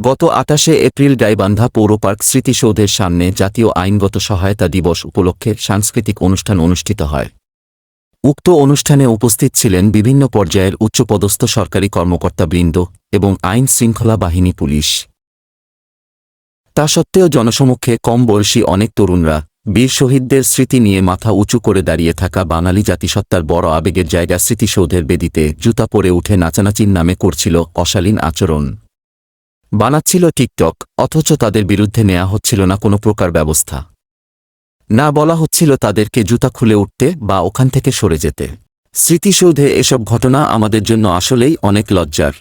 গত আটাশে এপ্রিল গাইবান্ধা পৌরপার্ক স্মৃতিসৌধের সামনে জাতীয় আইনগত সহায়তা দিবস উপলক্ষে সাংস্কৃতিক অনুষ্ঠান অনুষ্ঠিত হয়। উক্ত অনুষ্ঠানে উপস্থিত ছিলেন বিভিন্ন পর্যায়ের উচ্চপদস্থ সরকারি কর্মকর্তাবৃন্দ এবং আইন শৃঙ্খলা বাহিনী পুলিশ। তা সত্ত্বেও জনসমক্ষে কম বয়সী অনেক তরুণরা বীর শহীদদের স্মৃতি নিয়ে মাথা উঁচু করে দাঁড়িয়ে থাকা বাঙালি জাতিসত্তার বড় আবেগের জায়গা স্মৃতিসৌধের বেদিতে জুতা পরে উঠে নাচানাচির নামে করছিল অশালীন আচরণ। বানাচ্ছিল টিকটক, অথচ তাদের বিরুদ্ধে নেয়া হচ্ছিল না কোনো প্রকার ব্যবস্থা। না বলা হচ্ছিল তাদেরকে জুতা খুলে উঠতে বা ওখান থেকে সরে যেতে। স্মৃতিসৌধে এসব ঘটনা আমাদের জন্য আসলেই অনেক লজ্জার।